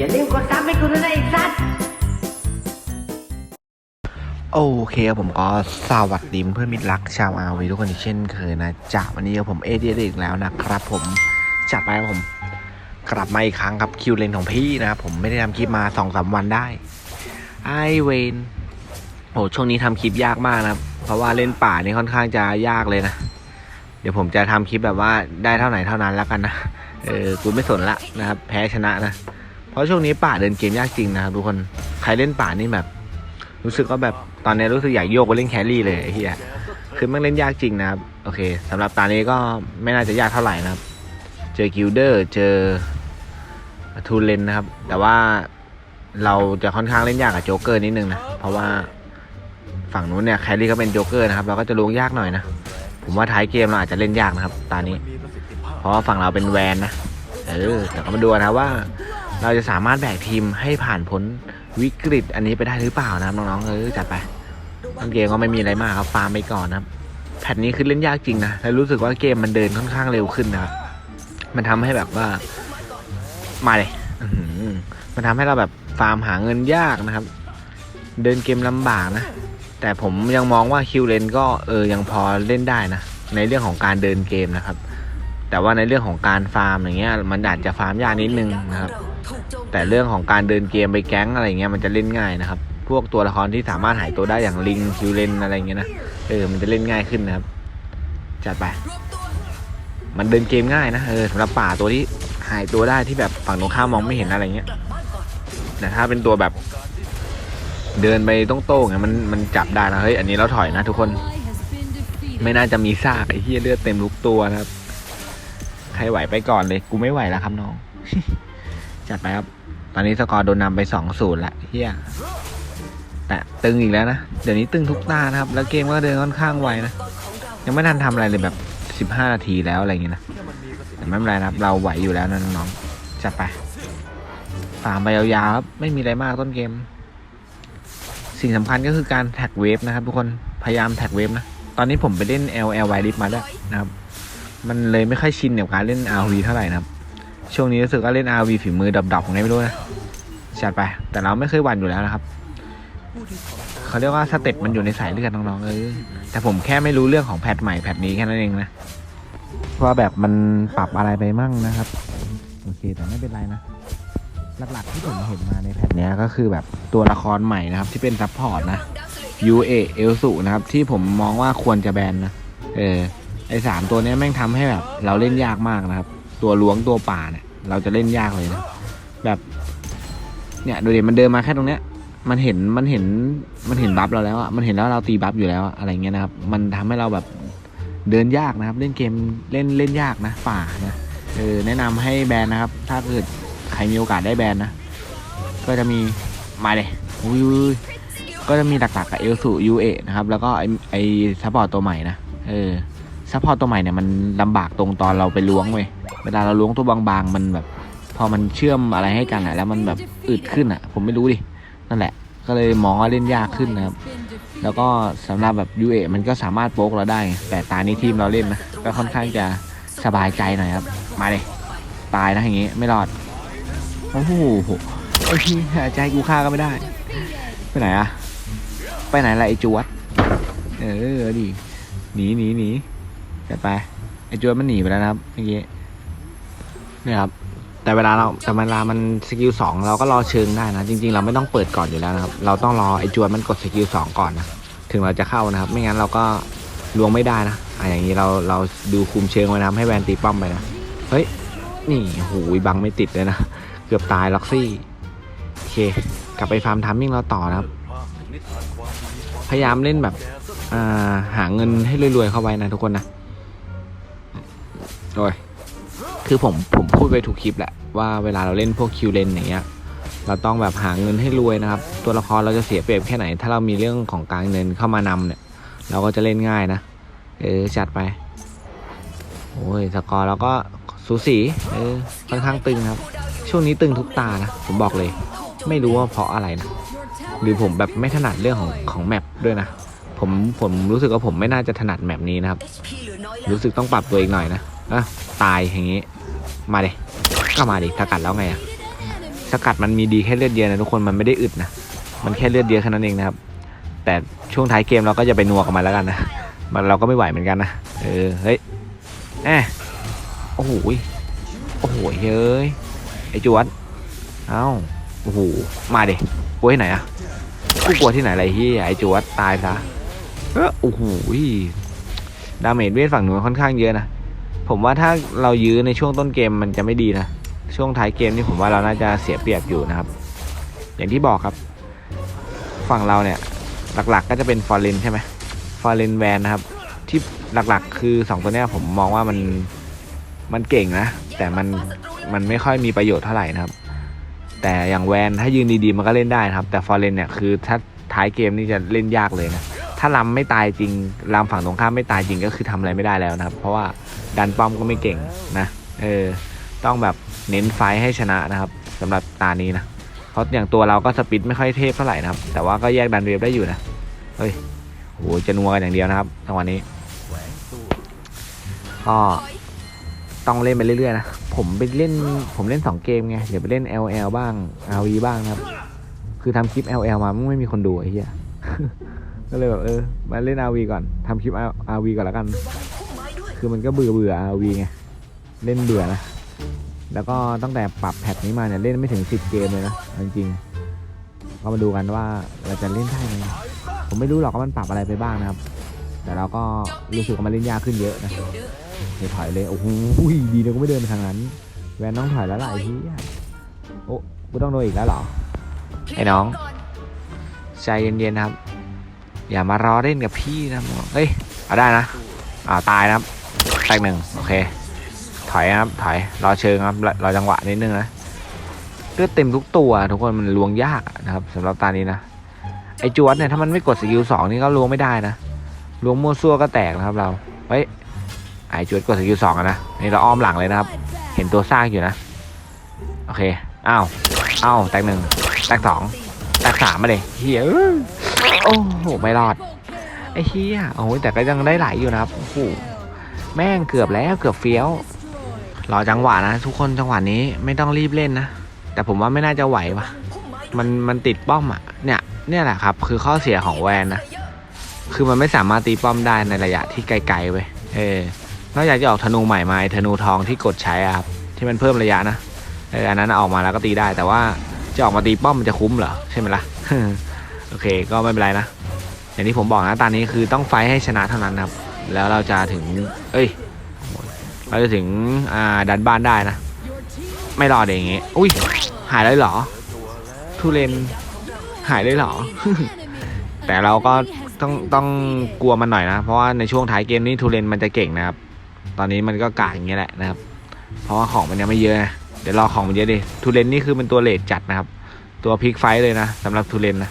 อย่าลืมกดซับให้กูด้วยนะไอ้สัตว์โอเคครับผมก็สวัสดีเพื่อนมิตรรักชาวอาวีทุกคนอีกเช่นเคยนะจ๊ะวันนี้ผมเอเดียอีกแล้วนะครับผมจัดไปครับผม กลับมาอีกครั้งครับคิวเลนของพี่นะครับผมไม่ได้ทำคลิปมาสองสามวันได้ ไอเวนโอ้ช่วงนี้ทำคลิปยากมากนะเพราะว่าเล่นป่านี่ค่อนข้างจะยากเลยนะ เดี๋ยวผมจะทำคลิปแบบว่าได้เท่าไหร่เท่านั้นแล้วกันนะเออกูไม่สนละนะครับ แพ้ชนะนะ เพราะช่วงนี้ป่าเดินเกมยากจริงนะครับทุกคนใครเล่นป่านี่แบบ รู้สึกว่าแบบตอนนี้รู้สึกอยากโยกไปเล่นแครี่เลยไอ้เฮียคือมันเล่นยากจริงนะครับโอเคสำหรับตานี้ก็ไม่น่าจะยากเท่าไหร่นะครับ เจอกิลเดอร์เจอทูเลนนะครับ แต่ว่าเราจะค่อนข้างเล่นยากกับโจ๊กเกอร์นิดนึงนะเพราะว่าฝั่งนู้นเนี่ยแครี่ก็เป็นโจ๊กเกอร์นะครับเราก็จะลงยากหน่อยนะผมว่าท้ายเกมเราอาจจะเล่นยากนะครับ ตานี้ เพราะว่าฝั่งเราเป็นแวนนะเออแต่ก็มาดูนะว่า เราจะสามารถแบกทีมให้ผ่านพ้นวิกฤตอันนี้ไปได้หรือเปล่านะครับน้องๆเออจัดไปต้นเกมก็ไม่มีอะไรมากครับฟาร์มไปก่อนนะครับแพทนี้คือเล่นยากจริงนะแล้วรู้สึกว่าเกมมันเดินค่อนข้างเร็วขึ้นนะครับมันทำให้แบบว่ามาเลยมันทำให้เราแบบฟาร์มหาเงินยากนะครับ เดินเกมลำบากนะ แต่ผมยังมองว่าคิวเลนก็เออยังพอเล่นได้นะ ในเรื่องของการเดินเกมนะครับ แต่ว่าในเรื่องของการฟาร์มอย่างเงี้ยมันอาจจะฟาร์มยากนิดนึงนะครับ แต่เรื่องของการเดินเกมไปแก๊งอะไรเงี้ยมันจะเล่นง่ายนะครับ พวกตัวละครที่สามารถหายตัวได้อย่างลิงคิวเลนอะไรเงี้ยนะเออมันจะเล่นง่ายขึ้นนะครับ จัดไป มันเดินเกมง่ายนะเออสำหรับป่าตัวที่หายตัวได้ที่แบบฝั่งตรงข้ามมองไม่เห็นอะไรเงี้ยแต่ถ้าเป็นตัวแบบ เดินไปต้องโต้งเงี้ยมันมันจับได้นะเฮ้ยอันนี้เราถอยนะทุกคน ไม่น่าจะมีซากไอ้เหี้ยเลือดเต็มทุกตัวนะครับ ใครไหวไปก่อนเลย กูไม่ไหวแล้วครับน้อง จัดไปครับ ตอนนี้สกอร์โดนนำไปสองศูนย์ละเฮียแต่ตึงอีกแล้วนะ เดี๋ยวนี้ตึงทุกตานะครับ แล้วเกมก็เดินค่อนข้างไวนะ ยังไม่ทันทำอะไรเลยแบบสิบห้านาทีแล้วอะไรอย่างเงี้ยนะแต่ไม่เป็นไรนะครับ เราไหวอยู่แล้วนะน้องๆจัดไปฟามไปยาวๆครับ ไม่มีอะไรมากต้นเกม สิ่งสำคัญก็คือการแท็กเวฟนะครับทุกคน พยายามแท็กเวฟนะ ตอนนี้ผมไปเล่น L L Y ลิฟมาด้วนะครับ มันเลยไม่ค่อยชินกับการเล่น R V เท่าไหร่นะครับ ช่วงนี้รู้สึกว่าเล่น RV ฝีมือดับๆของไงไม่รู้นะจัดไป แต่เราไม่เคยหวั่นอยู่แล้วนะครับ เขาเรียกว่าสเต็ปมันอยู่ในสายเลือดน้องๆเออแต่ผมแค่ไม่รู้เรื่องของแพทใหม่แพทนี้แค่นั้นเองนะว่าแบบมันปรับอะไรไปมั่งนะครับ โอเคแต่ไม่เป็นไรนะ หลักๆที่ผมเห็นมาในแพทเนี้ยก็คือแบบตัวละครใหม่นะครับ ที่เป็นซัพพอร์ตนะ UA เอลสุนะครับ ที่ผมมองว่าควรจะแบนนะ เออ ไอสามตัวนี้แม่งทำให้แบบ เราเล่นยากมากนะครับ ตัวล้วงตัวป่าเนี่ย เราจะเล่นยากเลยนะ แบบ เนี่ยดูดิมันเดินมาแค่ตรงเนี้ย มันเห็นมันเห็นมันเห็นบัฟเราแล้วอะมันเห็นแล้วเราตีบัฟอยู่แล้วอะไรเงี้ยนะครับ มันทำให้เราแบบเดินยากนะครับ เล่นเกมเล่นเล่นยากนะป่านะเออแนะนำให้แบนนะครับ ถ้าเกิดใครมีโอกาสได้แบนนะ ก็จะมีมาเลยอุ้ยอุ้ยก็จะมีหลักๆกับเอลสูยูเอนะครับ แล้วก็ไอไอซัพพอร์ตตัวใหม่นะ เออ ซัพพอร์ตตัวใหม่เนี่ยมันลำบากตรงตอนเราไปล้วงเว้ยเวลาเราล้วงตัวบางๆ มันแบบ พอมันเชื่อมอะไรให้กันอะแล้วมันแบบอึดขึ้นอะผมไม่รู้ดินั่นแหละ ก็เลยมองว่าเล่นยากขึ้นนะครับ แล้วก็สำหรับแบบยูเอมันก็สามารถโป๊กเราได้ แต่ตานี้ทีมเราเล่นนะก็ค่อนข้างจะสบายใจหน่อยครับ มาเลยตายนะอย่างงี้ไม่รอดโอ้โหโอ้ยใจกูฆ่าก็ไม่ได้ ไปไหนอะไปไหนล่ะไอจวดเออดิหนีหนีหนี แต่ไปไอจวดมันหนีไปแล้วนะครับเมื่อกี้นี่ครับ แต่เวลาเราแต่เวลามันสกิลสองเราก็รอเชิงได้นะจริง ๆ เราไม่ต้องเปิดก่อนอยู่แล้วนะครับ เราต้องรอไอจวนมันกดสกิลสองก่อนนะถึงเราจะเข้านะครับ ไม่งั้นเราก็ลวงไม่ได้นะอะอย่างนี้เราเราดูคุมเชิงไว้นะให้แวนตีป้อมไปนะเฮ้ยนี่หูยบังไม่ติดเลยนะเกือบตายล็อกซี่โอเค กลับไปฟาร์มทัมมิ่งเราต่อนะครับ พยายามเล่นแบบอ่าหาเงินให้รวยๆเข้าไว้นะทุกคนนะ โอ้ยคือผมผมพูดไปทุกคลิปแหละว่าเวลาเราเล่นพวกคิวเลนอย่างเงี้ยเราต้องแบบหาเงินให้รวยนะครับ ตัวละครเราจะเสียเปรียบแค่ไหน ถ้าเรามีเรื่องของการเงินเข้ามานำเนี่ย เราก็จะเล่นง่ายนะ เออจัดไป โอ้ยสกอร์เราก็สูสีเออค่อนข้างตึงครับ ช่วงนี้ตึงทุกตานะ ผมบอกเลย ไม่รู้ว่าเพราะอะไรนะหรือผมแบบไม่ถนัดเรื่องของของแมปด้วยนะผมผมรู้สึกว่าผมไม่น่าจะถนัดแมปนี้นะครับ รู้สึกต้องปรับตัวอีกหน่อยนะ อะตายอย่างงี้ มาเดิก็มาดิถ้ากัดแล้วไงอะสกัดมันมีดีแค่เลือดเดียวนะทุกคนมันไม่ได้อึดนะมันแค่เลือดเดียวแค่นั้นเองนะครับ แต่ช่วงท้ายเกมเราก็จะไปนัวกับมันแล้วกันนะมันเราก็ไม่ไหวเหมือนกันนะเออเฮ้ยแอะโอ้โหโอ้โหเฮ้ยไอจวดเอ้าโอ้โหมาดิกลัวที่ไหนอะกูกลัวที่ไหนอะไรเฮียไอจวดตายซะเออโอ้โหดาเมจเวทฝั่งหนูค่อนข้างเยอะนะ ผมว่าถ้าเรายื้อในช่วงต้นเกมมันจะไม่ดีนะ ช่วงท้ายเกมนี่ผมว่าเราน่าจะเสียเปรียบอยู่นะครับ อย่างที่บอกครับ ฝั่งเราเนี่ยหลักๆก็จะเป็นฟอร์เรนใช่ไหมฟอร์เรนแวนนะครับ ที่หลักๆ คือ 2 ตัวเนี้ยผมมองว่ามันมันเก่งนะ แต่มันมันไม่ค่อยมีประโยชน์เท่าไหร่นะครับ แต่อย่างแวนถ้ายืนดีๆมันก็เล่นได้นะครับ แต่ฟอร์เรนเนี่ยคือถ้าท้ายเกมนี่จะเล่นยากเลยนะ ถ้าลำไม่ตายจริงลำฝั่งตรงข้ามไม่ตายจริงก็คือทำอะไรไม่ได้แล้วนะครับ เพราะว่าดันป้อมก็ไม่เก่งนะ เออ ต้องแบบเน้นไฟให้ชนะนะครับสำหรับตานี้นะ เพราะอย่างตัวเราก็สปิดไม่ค่อยเทพเท่าไหร่นะครับ แต่ว่าก็แยกดันเวฟได้อยู่นะ เฮ้ยโหจะนัวกันอย่างเดียวนะครับจังหวะนี้ก็ต้องเล่นไปเรื่อยๆนะ ผมไปเล่นผมเล่น 2 เกมไง เดี๋ยวไปเล่น LL บ้าง RV บ้างนะครับ คือทำคลิป LL มาไม่มีคนดูไอ้เหี้ย ก็เลยแบบเออมาเล่น RV ก่อนทำคลิป RV ก่อนแล้วกัน คือมันก็เบื่อเบื่อ RV ไงเล่นเบื่อนะแล้วก็ตั้งแต่ปรับแพทนี้มาเนี่ยเล่นไม่ถึง 10 เกมเลยนะจริงๆก็มาดูกันว่าเราจะเล่นได้ไหมผมไม่รู้หรอกว่ามันปรับอะไรไปบ้างนะครับ แต่เราก็รู้สึกว่ามันเล่นยากขึ้นเยอะนะเดี๋ยวถอยเลยโอ้โหดีนะกูไม่เดินไปทางนั้น แวนต้องถอยแล้วล่ะไอ้ที่โอ้กูต้องโดนอีกแล้วเหรอไอ้น้องใจเย็นๆนะครับ อย่ามารอเล่นกับพี่นะเฮ้ยเอาได้นะอ่าตายนะครับแตกหนึ่งโอเค ถอยนะครับถอยรอเชิงครับรอรอจังหวะนิดนึงนะเลือดเต็มทุกตัว ทุกคนมันลวงยากนะครับสำหรับตานี้นะไอจวดเนี่ยถ้ามันไม่กดสกิลสองนี่ก็ลวงไม่ได้นะลวงมั่วซั่วก็แตกนะครับเราเฮ้ยไอจวดกดสกิลสองนะนี่เราอ้อมหลังเลยนะครับ เห็นตัวซากอยู่นะโอเคอ้าวอ้าวแตกหนึ่งแตกสองแตกสามมาเลยเหี้ย โอ้โหไม่รอด ไอ้เฮียโอ้ยแต่ก็ยังได้ไหลอยู่นะครับโอ้โหแม่งเกือบแล้วเกือบเฟี้ยวรอจังหวะนะ ทุกคนจังหวะนี้ไม่ต้องรีบเล่นนะ แต่ผมว่าไม่น่าจะไหววะมันมันติดป้อมอะเนี่ยเนี่ยแหละครับ คือข้อเสียของแวนนะคือมันไม่สามารถตีป้อมได้ในระยะที่ไกลๆเว้ยเออนอกจากจะออกธนูใหม่มาธนูทองที่กดใช้อะครับที่มันเพิ่มระยะนะเอออันนั้นออกมาแล้วก็ตีได้ แต่ว่าจะออกมาตีป้อมมันจะคุ้มเหรอใช่ไหมล่ะ โอเคก็ไม่เป็นไรนะอย่างที่ผมบอกนะตอนนี้คือต้องไฟให้ชนะเท่านั้นครับ แล้วเราจะถึง เอ้ย เราจะถึงอ่าดันบ้านได้นะ ไม่รอดเอย่างงี้อุ้ยหายเลยเหรอ ทุเรนหายเลยเหรอ แต่เราก็ต้องต้องกลัวมันหน่อยนะ เพราะว่าในช่วงท้ายเกมนี้ทุเรนมันจะเก่งนะครับ ตอนนี้มันก็กากอย่างเงี้ยแหละนะครับ เพราะว่าของมันยังไม่เยอะนะเดี๋ยวรอของมันเยอะดิทุเรนนี่คือเป็นตัวเลทจัดนะครับ ตัวพลิกไฟเลยนะสำหรับทุเรนนะ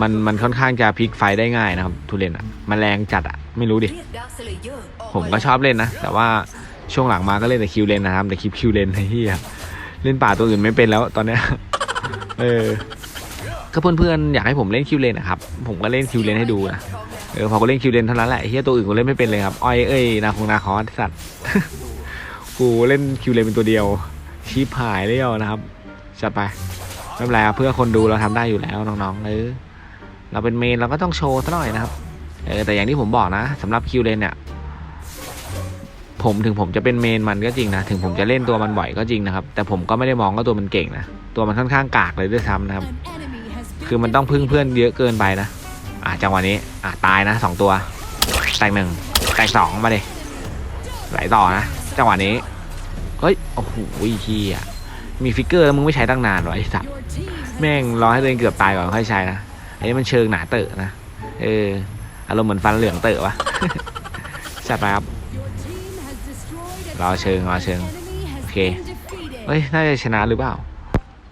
มันมันค่อนข้างจะพลิกไฟท์ได้ง่ายนะครับ ทุเรนอะมันแรงจัดอะไม่รู้ดิ ผมก็ชอบเล่นนะ แต่ว่าช่วงหลังมาก็เล่นแต่คิวเลนนะครับแต่คลิปคิวเลนไอ้เหี้ยเล่นป่าตัวอื่นไม่เป็นแล้วตอนเนี้ยเออก็เพื่อนๆอยากให้ผมเล่นคิวเลนนะครับผมก็เล่นคิวเลนให้ดูนะเออพอกูเล่นคิวเลนเท่านั้นแหละไอ้เหี้ยตัวอื่นกูเล่นไม่เป็นเลยครับอ้อยเอ้ยนาคงนาคอสสัตว์กูเล่นคิวเลนเป็นตัวเดียวชีพหายเลยเอานะครับจัดไปไม่เป็นไรครับเพื่อคนดูเราทำได้อยู่แล้วน้องๆเออ เราเป็นเมนเราก็ต้องโชว์ซะหน่อยนะครับ เออแต่อย่างที่ผมบอกนะสำหรับคิวเลนเนี่ยผมถึงผมจะเป็นเมนมันก็จริงนะถึงผมจะเล่นตัวมันบ่อยก็จริงนะครับ แต่ผมก็ไม่ได้มองว่าตัวมันเก่งนะตัวมันค่อนข้างกากเลยด้วยซ้ำนะครับ คือมันต้องพึ่งเพื่อนเยอะเกินไปนะอะจังหวะนี้อะตายนะสองตัวแตกหนึ่งแตกสองมาเลยไหลต่อนะจังหวะนี้เฮ้ยโอ้โหเฮียมีฟิกเกอร์แล้วมึงไม่ใช้ตั้งนานวะไอ้สัตว์แม่งรอให้ตัวเองเกือบตายก่อนค่อยใช้นะ อ้นี่มันเชิงหนาเตอะนะ เออ อารมณ์เหมือนฟันเหลืองเตอะวะจัดไปครับ รอเชิง รอเชิง โอเค เฮ้ย น่าจะชนะหรือเปล่า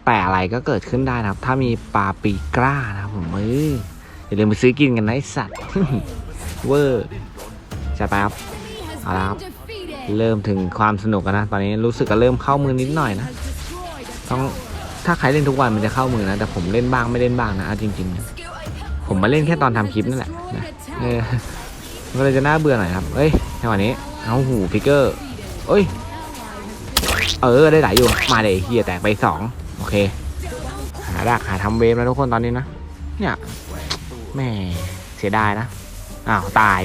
แต่อะไรก็เกิดขึ้นได้นะครับ ถ้ามีปลาปีกล้านะครับผมเอออย่าลืมไปซื้อกินกันนะไอสัตว์ เวอร์จัดไปครับ เอาละครับ เริ่มถึงความสนุกกันนะ ตอนนี้รู้สึกก็เริ่มเข้ามือนิดหน่อยนะ ต้องถ้าใครเล่นทุกวันมันจะเข้ามือนะ แต่ผมเล่นบ้างไม่เล่นบ้างนะจริง ๆ ผมมาเล่นแค่ตอนทำคลิปนั่นแหละนะเออมันเลยจะน่าเบื่อหน่อยครับเอ้ยจังหวะนี้เอาหูฟิกเกอร์เอ้ย เออได้หลายอยู่ มาเลยเฮียแตกไปสองโอเค หาดักหาทำเวฟแล้วทุกคนตอนนี้นะ เนี่ยแม่เสียดายนะ อ้าวตาย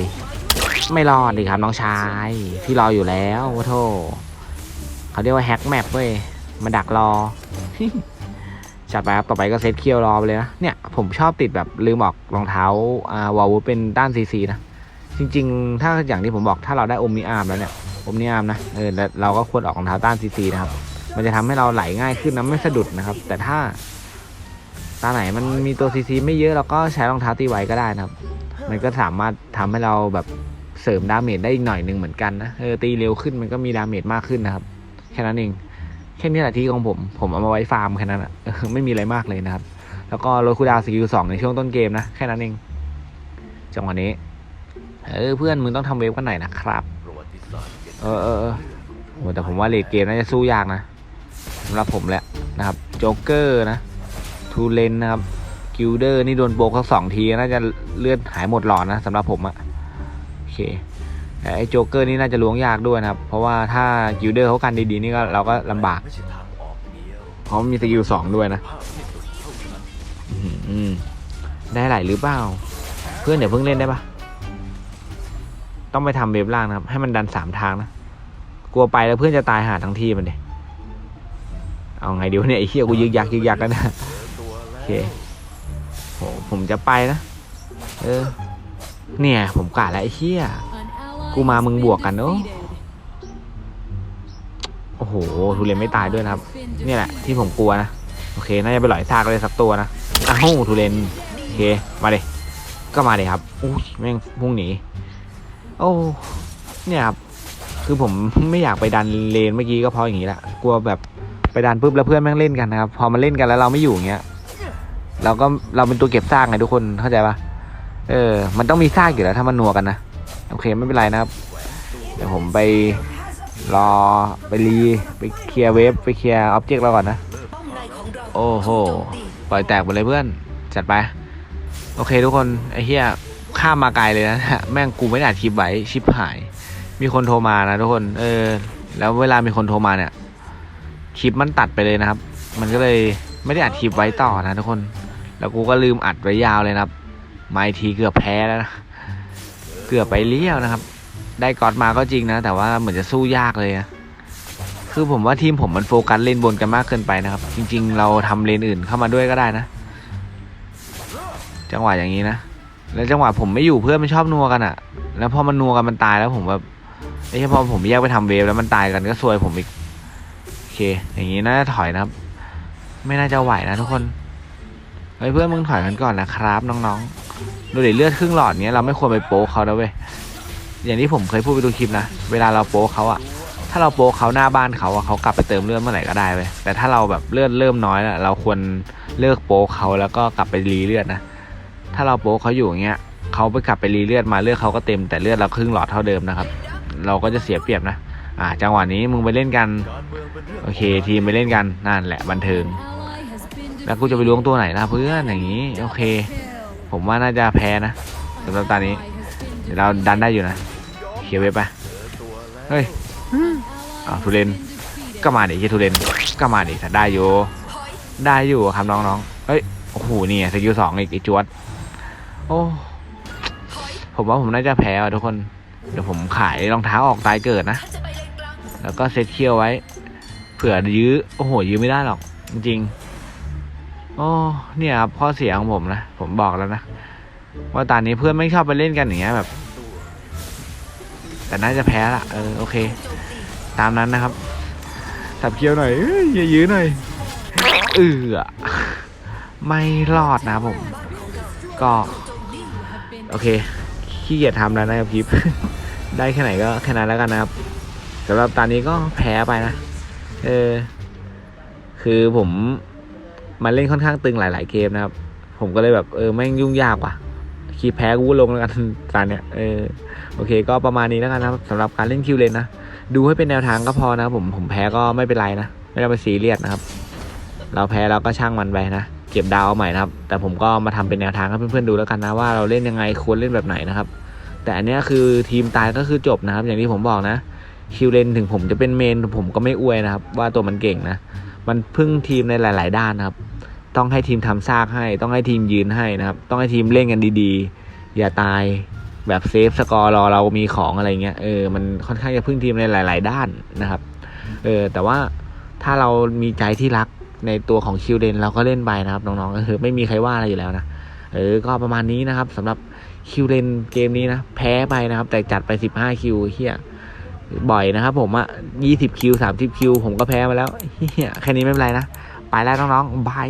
ไม่รอดดิครับน้องชาย พี่รออยู่แล้วโอ้โธ่เขาเรียกว่าแฮกแมปเว้ยมาดักรอ จัดไปครับต่อไปก็เซตเคียวรอไปเลยนะเนี่ยผมชอบติดแบบลืมออกรองเท้าอ่าวาวูดเป็นด้านซีซีนะจริง ๆ ถ้าอย่างที่ผมบอกถ้าเราได้อมนิอาร์มแล้วเนี่ยอมนิอาร์มนะเออแล้วเราก็ควรออกรองเท้าต้านซีซีนะครับมันจะทำให้เราไหลง่ายขึ้นนะไม่สะดุดนะครับ แต่ถ้าตาไหนมันมีตัวซีซีไม่เยอะเราก็ใช้รองเท้าตีไวก็ได้นะครับ มันก็สามารถทำให้เราแบบเสริมดาเมจได้อีกหน่อยหนึ่งเหมือนกันนะเออตีเร็วขึ้นมันก็มีดาเมจมากขึ้นนะครับ แค่นั้นเอง แค่นี้แหละที่ของผม ผมเอามาไว้ฟาร์มแค่นั้นอะไม่มีอะไรมากเลยนะครับ แล้วก็ลดคูดาวสกิลสองในช่วงต้นเกมนะ แค่นั้นเอง จังหวะนี้ เออเพื่อนมึงต้องทำเวฟกันหน่อยนะครับ เออเออเออโหแต่ผมว่าเลดเกมน่าจะสู้ยากนะสำหรับผมแหละนะครับโจ๊กเกอร์นะ ทูเลนนะครับ กิลเดอร์นี่โดนโบกทั้งสองทีน่าจะเลือดหายหมดหลอดนะสำหรับผมอะโอเค ไอ้โจ๊กเกอร์นี่น่าจะล้วงยากด้วยนะครับ เพราะว่าถ้ากิลเดอร์เขากันดีๆนี่ก็เราก็ลำบากเพราะมีสกิลสองด้วยนะได้ไหลหรือเปล่า เพื่อนเดี๋ยวเพิ่งเล่นได้ปะต้องไปทำเวฟล่างนะครับ ให้มันดันสามทางนะ กลัวไปแล้วเพื่อนจะตายหาทั้งที่มันเดยเอาไงดีวะเนี่ยไอ้เหี้ยกูยึกยักยึกยักกันนะโอเคโหผมจะไปนะ เออ เนี่ย ผมกะแล้วไอ้เหี้ย กูมามึงบวกกันเนอะโอ้โหทุเรยนไม่ตายด้วยนะครับเนี่ยแหละที่ผมกลัวนะ โอเค น่าจะไปหลอยซากเลยสักตัวนะอ้าวทุเรยนโอเค มาเลย ก็มาเลยครับ อุ้ยแม่งพุ่งหนี โอ้ เนี่ยครับ คือผมไม่อยากไปดันเลนเมื่อกี้ก็เพราะอย่างนี้แหละ กลัวแบบไปดันปุ๊บแล้วเพื่อนแม่งเล่นกันนะครับ พอมาเล่นกันแล้วเราไม่อยู่อย่างเงี้ย เราก็เราเป็นตัวเก็บซากไงทุกคน เข้าใจปะเออ มันต้องมีซากอยู่แล้วถ้ามันนัวกันนะ โอเคไม่เป็นไรนะครับ เดี๋ยวผมไปรอไปรีไปเคลียร์เวฟไปเคลียร์ออบเจกต์เราก่อนนะ โอ้โห ปล่อยแตกหมดเลยเพื่อน จัดไป โอเคทุกคนไอ้เหี้ยข้ามมาไกลเลยนะ แม่งกูไม่ได้อัดคลิปไว้ชิปหาย มีคนโทรมานะทุกคน เออ แล้วเวลามีคนโทรมาเนี่ย คลิปมันตัดไปเลยนะครับ มันก็เลยไม่ได้อัดคลิปไว้ต่อนะทุกคน แล้วกูก็ลืมอัดไว้ยาวเลยนะครับมาอีกทีเกือบแพ้แล้วนะ เกือบไปเลี้ยวนะครับ ได้กอดมาก็จริงนะ แต่ว่าเหมือนจะสู้ยากเลยนะคือผมว่าทีมผมมันโฟกัสเลนบนกันมากเกินไปนะครับ จริง ๆ เราทำเลนอื่นเข้ามาด้วยก็ได้นะ จังหวะอย่างนี้นะ แล้วจังหวะผมไม่อยู่เพื่อนมันชอบนัวกันอะ่ะ แล้วพอมันนัวกันมันตายแล้วผมแบบไอ้เฉพอผมแยกไปทำเวฟแล้วมันตายกันก็ซวยผมอีกโอเค อย่างนี้น่าจะถอยนะครับ ไม่น่าจะไหวนะทุกคนเฮ้ยเพื่อนมึงถอยกันก่อนนะครับน้องๆ ดูเดี๋ยวเลือดครึ่งหลอดเนี้ยเราไม่ควรไปโป๊เขานะเว้ยอย่างที่ผมเคยพูดไปดูคลิปนะเวลาเราโป๊เขาอะถ้าเราโป๊เขาหน้าบ้านเขาอะเขากลับไปเติมเลือดเมื่อไหร่ก็ได้เว้ยแต่ถ้าเราแบบเลือดเริ่มน้อยแล้วเราควรเลิกโป๊เขาแล้วก็กลับไปรีเลือดนะถ้าเราโป๊เขาอยู่อย่างเงี้ยเขาไปกลับไปรีเลือดมาเลือดเขาก็เต็มแต่เลือดเราครึ่งหลอดเท่าเดิมนะครับ เราก็จะเสียเปรียบนะอ่าจังหวะนี้มึงไปเล่นกัน โอเค ทีมไปเล่นกันนั่นแหละบันเทิง แล้วกูจะไปล้วงตัวไหนล่ะเพื่อนอย่างนี้ โอเค ผมว่าน่าจะแพ้นะสำหรับตอนนี้ เดี๋ยวเราดันได้อยู่นะเคลียร์เว็บไปเฮ้ยอ้าวทุเรนก็มาดิเฮียทุเรนก็มาดิแต่ได้อยู่ ได้อยู่ครับน้องๆเฮ้ยโอ้โหนี่สกิลสองอีกไอจวดโอ้ผมว่าผมน่าจะแพ้อะทุกคน เดี๋ยวผมขายรองเท้าออกตายเกิดนะ แล้วก็เซตเคียวไว้ เผื่อยื้อ โอ้โห ยื้อไม่ได้หรอก จริงๆ โอ้เนี่ยครับข้อเสียของผมนะ ผมบอกแล้วนะ ว่าตอนนี้เพื่อนไม่ชอบไปเล่นกันอย่างเงี้ยแบบ แต่น่าจะแพ้ละเออโอเค ตามนั้นนะครับสับเคียวหน่อยเอ้ยอย่ายื้อหน่อยเออไม่รอดนะครับผม ก็ โอเคขี้เกียจทำแล้วนะครับคลิป ได้แค่ไหนก็แค่นั้นแล้วกันนะครับสำหรับตอนนี้ก็แพ้ไปนะ เออ คือผม มาเล่นค่อนข้างตึงหลาย ๆ เกมนะครับ ผมก็เลยแบบเออแม่งยุ่งยากว่ะคลิปแพ้กูลงแล้วกันตอนเนี้ยเออโอเค ก็ประมาณนี้แล้วกันนะครับสำหรับการเล่นคิวเลนนะดูให้เป็นแนวทางก็พอนะผมผมแพ้ก็ไม่เป็นไรนะไม่ต้องไปซีเรียสนะครับ เราแพ้เราก็ช่างมันไปนะเก็บดาวเอาใหม่นะครับ แต่ผมก็มาทำเป็นแนวทางให้เพื่อนๆดูแล้วกันนะว่าเราเล่นยังไงควรเล่นแบบไหนนะครับ แต่อันนี้คือทีมตายก็คือจบนะครับ อย่างที่ผมบอกนะคิวเลนถึงผมจะเป็นเมนผมก็ไม่อวยนะครับ ว่าตัวมันเก่งนะ มันพึ่งทีมในหลาย ๆ ด้านนะครับ ต้องให้ทีมทำซากให้ ต้องให้ทีมยืนให้นะครับ ต้องให้ทีมเล่นกันดีๆ อย่าตายแบบเซฟสกอร์รอเรามีของอะไรเงี้ยเออมันค่อนข้างจะพึ่งทีมในหลาย ๆ ด้านนะครับเออแต่ว่าถ้าเรามีใจที่รักในตัวของคิวเลนเราก็เล่นไปนะครับน้องๆก็คือไม่มีใครว่าอะไรอยู่แล้วนะเออก็ประมาณนี้นะครับสำหรับคิวเลนเกมนี้นะแพ้ไปนะครับ แต่จัดไป 15 คิวเฮีย บ่อยนะครับผมอะ20คิว30คิวผมก็แพ้มาแล้วเฮียแค่นี้ไม่เป็นไรนะ ไปแล้วน้องๆบาย